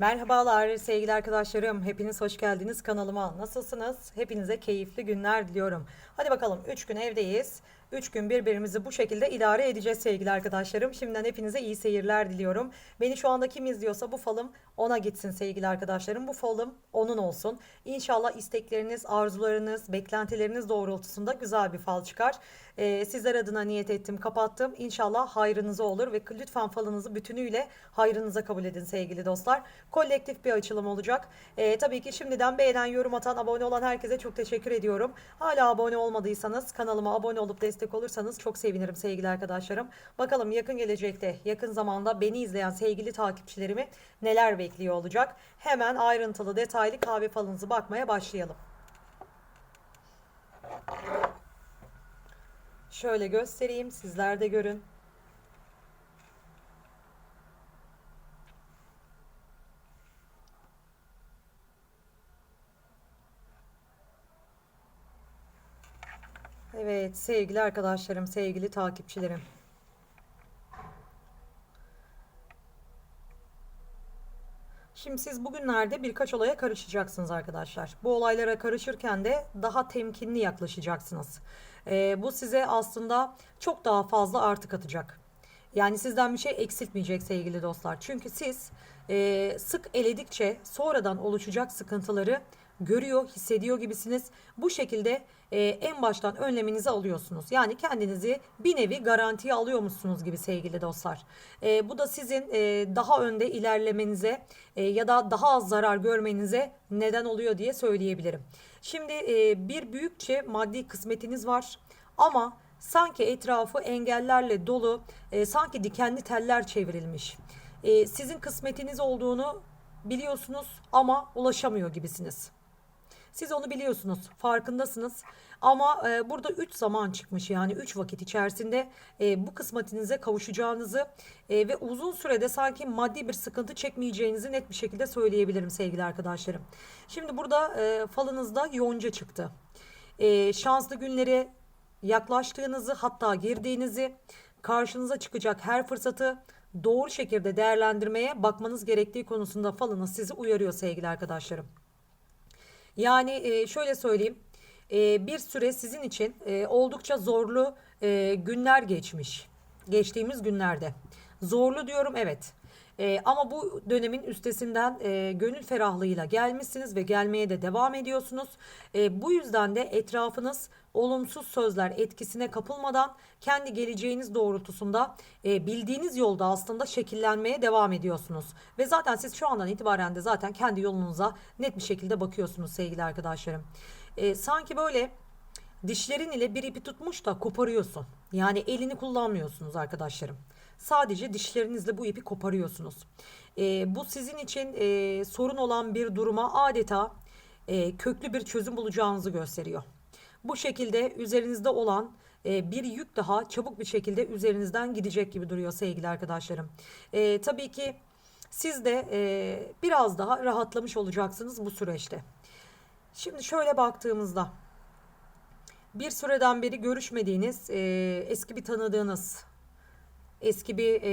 Merhabalar sevgili arkadaşlarım. Hepiniz hoş geldiniz kanalıma. Nasılsınız? Hepinize keyifli günler diliyorum. Hadi bakalım 3 gün evdeyiz. 3 gün birbirimizi bu şekilde idare edeceğiz sevgili arkadaşlarım. Şimdiden hepinize iyi seyirler diliyorum. Beni şu anda kim izliyorsa bu falım ona gitsin sevgili arkadaşlarım. Bu falım onun olsun. İnşallah istekleriniz, arzularınız, beklentileriniz doğrultusunda güzel bir fal çıkar. Ee, sizler adına niyet ettim, kapattım. İnşallah hayrınıza olur ve lütfen falınızı bütünüyle hayrınıza kabul edin sevgili dostlar. Kolektif bir açılım olacak. Ee, tabii ki şimdiden beğenen, yorum atan, abone olan herkese çok teşekkür ediyorum. Hala abone olmadıysanız kanalıma abone olup destek olursanız çok sevinirim sevgili arkadaşlarım. Bakalım yakın gelecekte, yakın zamanda beni izleyen sevgili takipçilerimi neler bekliyor olacak. Hemen ayrıntılı, detaylı kahve falınızı bakmaya başlayalım. Şöyle göstereyim, sizler de görün. Evet sevgili arkadaşlarım, sevgili takipçilerim. Şimdi siz bugünlerde birkaç olaya karışacaksınız arkadaşlar. Bu olaylara karışırken de daha temkinli yaklaşacaksınız. Ee, bu size aslında çok daha fazla artı katacak. Yani sizden bir şey eksiltmeyecek sevgili dostlar. Çünkü siz e, sık eledikçe sonradan oluşacak sıkıntıları görüyor, hissediyor gibisiniz. Bu şekilde e, en baştan önleminizi alıyorsunuz. Yani kendinizi bir nevi garantiye alıyormuşsunuz gibi sevgili dostlar. E, bu da sizin e, daha önde ilerlemenize e, ya da daha az zarar görmenize neden oluyor diye söyleyebilirim. Şimdi e, bir büyükçe maddi kısmetiniz var ama sanki etrafı engellerle dolu, e, sanki dikenli teller çevrilmiş. E, sizin kısmetiniz olduğunu biliyorsunuz ama ulaşamıyor gibisiniz. Siz onu biliyorsunuz, farkındasınız. Ama e, burada 3 zaman çıkmış yani 3 vakit içerisinde e, bu kısmetinize kavuşacağınızı e, ve uzun sürede sanki maddi bir sıkıntı çekmeyeceğinizi net bir şekilde söyleyebilirim sevgili arkadaşlarım. Şimdi burada e, falınızda yonca çıktı. E, şanslı günlere yaklaştığınızı hatta girdiğinizi karşınıza çıkacak her fırsatı doğru şekilde değerlendirmeye bakmanız gerektiği konusunda falınız sizi uyarıyor sevgili arkadaşlarım. Yani e, şöyle söyleyeyim. E, bir süre sizin için e, oldukça zorlu e, günler geçmiş. Geçtiğimiz günlerde. Zorlu diyorum evet. E, ama bu dönemin üstesinden e, gönül ferahlığıyla gelmişsiniz ve gelmeye de devam ediyorsunuz. E, bu yüzden de etrafınız olumsuz sözler etkisine kapılmadan kendi geleceğiniz doğrultusunda e, bildiğiniz yolda aslında şekillenmeye devam ediyorsunuz. Ve zaten siz şu andan itibaren de zaten kendi yolunuza net bir şekilde bakıyorsunuz sevgili arkadaşlarım. E, sanki böyle dişlerin ile bir ipi tutmuş da koparıyorsun. Yani elini kullanmıyorsunuz arkadaşlarım. Sadece dişlerinizle bu ipi koparıyorsunuz. E, bu sizin için e, sorun olan bir duruma adeta e, köklü bir çözüm bulacağınızı gösteriyor. Bu şekilde üzerinizde olan e, bir yük daha çabuk bir şekilde üzerinizden gidecek gibi duruyor sevgili arkadaşlarım. E, tabii ki siz de e, biraz daha rahatlamış olacaksınız bu süreçte. Şimdi şöyle baktığımızda bir süreden beri görüşmediğiniz e, eski bir tanıdığınız eski bir e,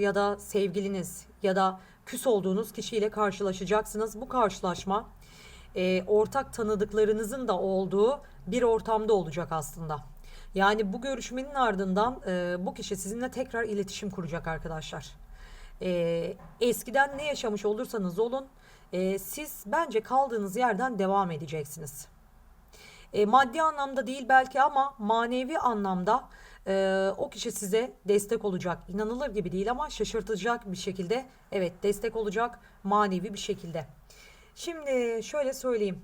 ya da sevgiliniz ya da küs olduğunuz kişiyle karşılaşacaksınız. Bu karşılaşma e, ortak tanıdıklarınızın da olduğu bir ortamda olacak aslında. Yani bu görüşmenin ardından e, bu kişi sizinle tekrar iletişim kuracak arkadaşlar. E, eskiden ne yaşamış olursanız olun e, siz bence kaldığınız yerden devam edeceksiniz. E, maddi anlamda değil belki ama manevi anlamda e, o kişi size destek olacak. İnanılır gibi değil ama şaşırtacak bir şekilde evet destek olacak manevi bir şekilde. Şimdi şöyle söyleyeyim.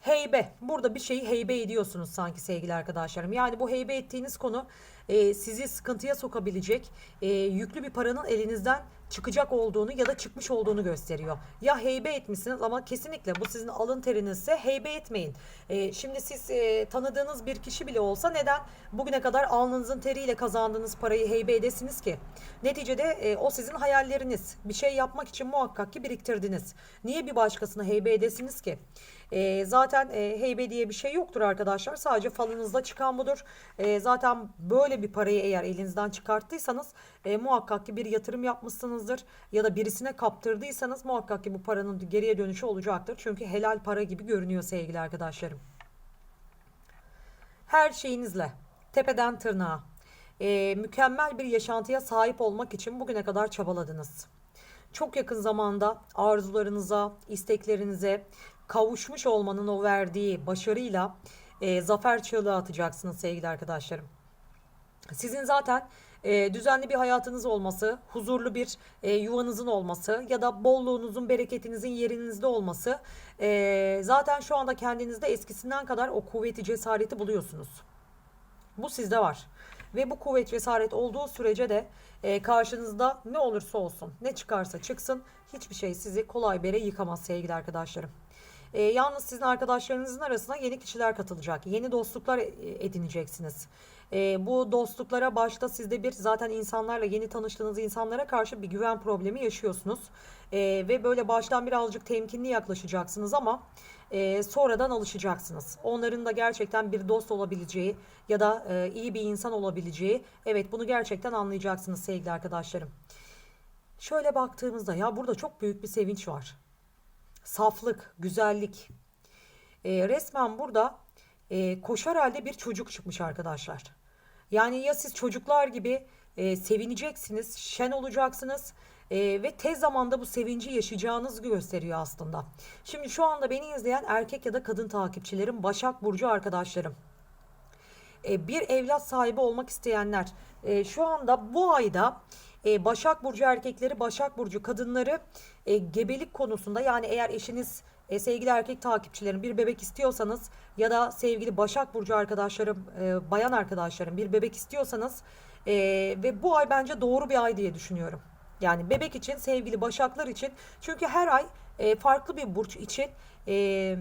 Heybe. Burada bir şeyi heybe ediyorsunuz sanki sevgili arkadaşlarım. Yani bu heybe ettiğiniz konu e, sizi sıkıntıya sokabilecek e, yüklü bir paranın elinizden çıkacak olduğunu ya da çıkmış olduğunu gösteriyor. Ya heybe etmişsiniz ama kesinlikle bu sizin alın terinizse heybe etmeyin. E, şimdi siz e, tanıdığınız bir kişi bile olsa neden bugüne kadar alnınızın teriyle kazandığınız parayı heybe edesiniz ki? Neticede e, o sizin hayalleriniz. Bir şey yapmak için muhakkak ki biriktirdiniz. Niye bir başkasına heybe edesiniz ki? E, zaten e, heybe diye bir şey yoktur arkadaşlar. Sadece falınızda çıkan budur. E, zaten böyle bir parayı eğer elinizden çıkarttıysanız e, muhakkak ki bir yatırım yapmışsınızdır ya da birisine kaptırdıysanız muhakkak ki bu paranın geriye dönüşü olacaktır. Çünkü helal para gibi görünüyor sevgili arkadaşlarım. Her şeyinizle tepeden tırnağa e, mükemmel bir yaşantıya sahip olmak için bugüne kadar çabaladınız. Çok yakın zamanda arzularınıza, isteklerinize kavuşmuş olmanın o verdiği başarıyla e, zafer çığlığı atacaksınız sevgili arkadaşlarım. Sizin zaten e, düzenli bir hayatınız olması, huzurlu bir e, yuvanızın olması ya da bolluğunuzun, bereketinizin yerinizde olması e, zaten şu anda kendinizde eskisinden kadar o kuvveti, cesareti buluyorsunuz. Bu sizde var. Ve bu kuvvet cesaret olduğu sürece de e, karşınızda ne olursa olsun, ne çıkarsa çıksın hiçbir şey sizi kolay bere yıkamaz sevgili arkadaşlarım. E, yalnız sizin arkadaşlarınızın arasına yeni kişiler katılacak. Yeni dostluklar e, edineceksiniz. E, bu dostluklara başta sizde bir zaten insanlarla yeni tanıştığınız insanlara karşı bir güven problemi yaşıyorsunuz. E, ve böyle baştan birazcık temkinli yaklaşacaksınız ama e, sonradan alışacaksınız. Onların da gerçekten bir dost olabileceği ya da e, iyi bir insan olabileceği evet bunu gerçekten anlayacaksınız sevgili arkadaşlarım. Şöyle baktığımızda ya burada çok büyük bir sevinç var. Saflık, güzellik. E, resmen burada e, koşar halde bir çocuk çıkmış arkadaşlar. Yani ya siz çocuklar gibi e, sevineceksiniz, şen olacaksınız e, ve tez zamanda bu sevinci yaşayacağınızı gösteriyor aslında. Şimdi şu anda beni izleyen erkek ya da kadın takipçilerim, Başak Burcu arkadaşlarım. E, bir evlat sahibi olmak isteyenler e, şu anda bu ayda e, Başak Burcu erkekleri, Başak Burcu kadınları e, gebelik konusunda yani eğer eşiniz e, sevgili erkek takipçilerim bir bebek istiyorsanız ya da sevgili Başak Burcu arkadaşlarım, e, bayan arkadaşlarım bir bebek istiyorsanız e, ve bu ay bence doğru bir ay diye düşünüyorum. Yani bebek için, sevgili Başaklar için çünkü her ay e, farklı bir burç için e,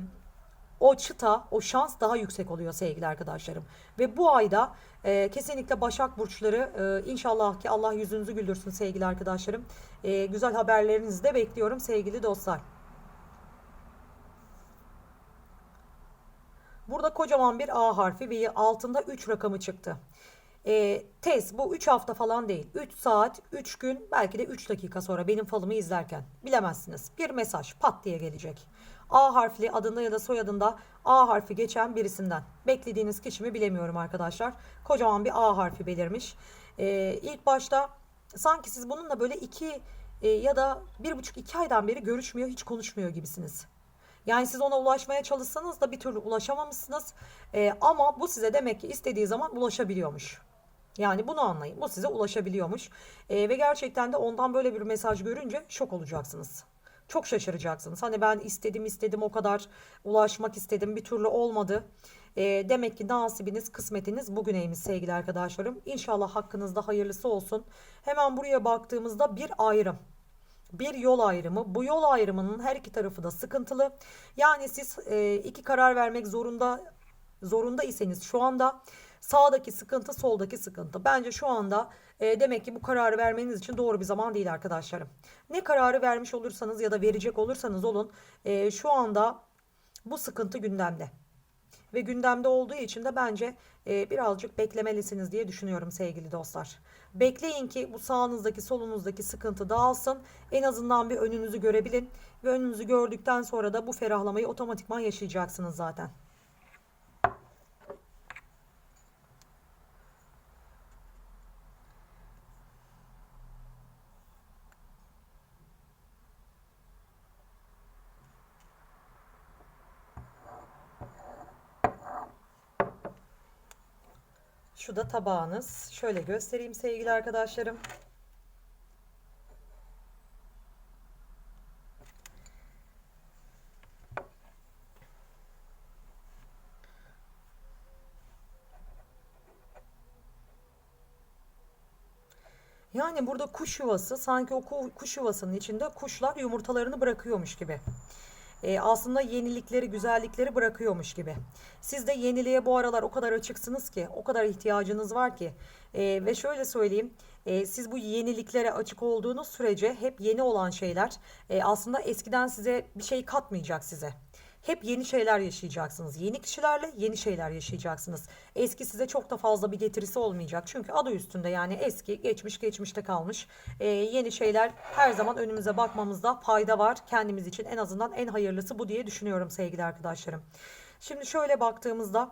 o çıta, o şans daha yüksek oluyor sevgili arkadaşlarım. Ve bu ayda e, kesinlikle Başak Burçları e, inşallah ki Allah yüzünüzü güldürsün sevgili arkadaşlarım. E, güzel haberlerinizi de bekliyorum sevgili dostlar. Burada kocaman bir A harfi ve altında 3 rakamı çıktı. E, tez bu 3 hafta falan değil. 3 saat, 3 gün belki de 3 dakika sonra benim falımı izlerken bilemezsiniz. Bir mesaj pat diye gelecek. A harfli adında ya da soyadında A harfi geçen birisinden. Beklediğiniz kişi mi bilemiyorum arkadaşlar. Kocaman bir A harfi belirmiş. E, ilk başta sanki siz bununla böyle 2 e, ya da 1,5-2 aydan beri görüşmüyor, hiç konuşmuyor gibisiniz. Yani siz ona ulaşmaya çalışsanız da bir türlü ulaşamamışsınız. E, ama bu size demek ki istediği zaman ulaşabiliyormuş. Yani bunu anlayın. Bu size ulaşabiliyormuş. E, ve gerçekten de ondan böyle bir mesaj görünce şok olacaksınız. Çok şaşıracaksınız. Hani ben istedim istedim o kadar ulaşmak istedim bir türlü olmadı. E, demek ki nasibiniz kısmetiniz bugüneymiş sevgili arkadaşlarım. İnşallah hakkınızda hayırlısı olsun. Hemen buraya baktığımızda bir ayrım bir yol ayrımı. Bu yol ayrımının her iki tarafı da sıkıntılı. Yani siz e, iki karar vermek zorunda zorunda iseniz şu anda sağdaki sıkıntı soldaki sıkıntı. Bence şu anda e, demek ki bu kararı vermeniz için doğru bir zaman değil arkadaşlarım. Ne kararı vermiş olursanız ya da verecek olursanız olun e, şu anda bu sıkıntı gündemde ve gündemde olduğu için de bence e, birazcık beklemelisiniz diye düşünüyorum sevgili dostlar. Bekleyin ki bu sağınızdaki solunuzdaki sıkıntı dağılsın. En azından bir önünüzü görebilin ve önünüzü gördükten sonra da bu ferahlamayı otomatikman yaşayacaksınız zaten. Şu da tabağınız. Şöyle göstereyim sevgili arkadaşlarım. Yani burada kuş yuvası sanki o kuş yuvasının içinde kuşlar yumurtalarını bırakıyormuş gibi e, aslında yenilikleri, güzellikleri bırakıyormuş gibi. Siz de yeniliğe bu aralar o kadar açıksınız ki, o kadar ihtiyacınız var ki. E, ve şöyle söyleyeyim, e, siz bu yeniliklere açık olduğunuz sürece hep yeni olan şeyler e, aslında eskiden size bir şey katmayacak size. Hep yeni şeyler yaşayacaksınız. Yeni kişilerle yeni şeyler yaşayacaksınız. Eski size çok da fazla bir getirisi olmayacak. Çünkü adı üstünde yani eski, geçmiş, geçmişte kalmış. Ee, yeni şeyler her zaman önümüze bakmamızda fayda var. Kendimiz için en azından en hayırlısı bu diye düşünüyorum sevgili arkadaşlarım. Şimdi şöyle baktığımızda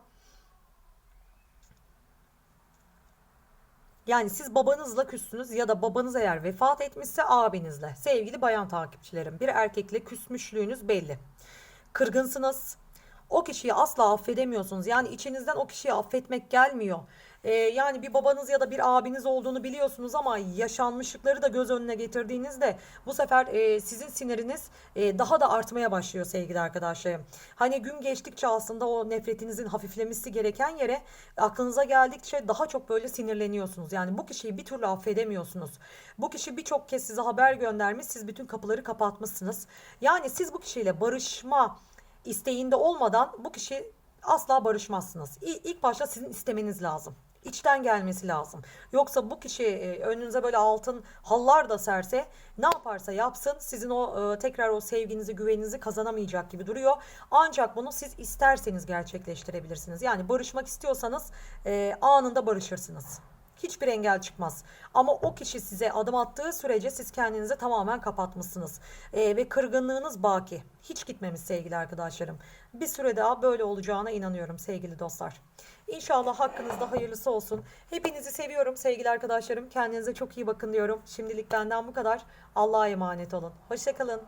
Yani siz babanızla küssünüz ya da babanız eğer vefat etmişse abinizle. Sevgili bayan takipçilerim bir erkekle küsmüşlüğünüz belli. Kırgınsınız. O kişiyi asla affedemiyorsunuz. Yani içinizden o kişiyi affetmek gelmiyor. Ee, yani bir babanız ya da bir abiniz olduğunu biliyorsunuz ama yaşanmışlıkları da göz önüne getirdiğinizde bu sefer e, sizin siniriniz e, daha da artmaya başlıyor sevgili arkadaşlarım. Hani gün geçtikçe aslında o nefretinizin hafiflemesi gereken yere aklınıza geldikçe daha çok böyle sinirleniyorsunuz. Yani bu kişiyi bir türlü affedemiyorsunuz. Bu kişi birçok kez size haber göndermiş, siz bütün kapıları kapatmışsınız. Yani siz bu kişiyle barışma isteğinde olmadan bu kişi asla barışmazsınız. İlk başta sizin istemeniz lazım. İçten gelmesi lazım. Yoksa bu kişi e, önünüze böyle altın hallar da serse ne yaparsa yapsın sizin o e, tekrar o sevginizi güveninizi kazanamayacak gibi duruyor. Ancak bunu siz isterseniz gerçekleştirebilirsiniz. Yani barışmak istiyorsanız e, anında barışırsınız. Hiçbir engel çıkmaz. Ama o kişi size adım attığı sürece siz kendinizi tamamen kapatmışsınız. Ee, ve kırgınlığınız baki. Hiç gitmemiş sevgili arkadaşlarım. Bir süre daha böyle olacağına inanıyorum sevgili dostlar. İnşallah hakkınızda hayırlısı olsun. Hepinizi seviyorum sevgili arkadaşlarım. Kendinize çok iyi bakın diyorum. Şimdilik benden bu kadar. Allah'a emanet olun. Hoşçakalın.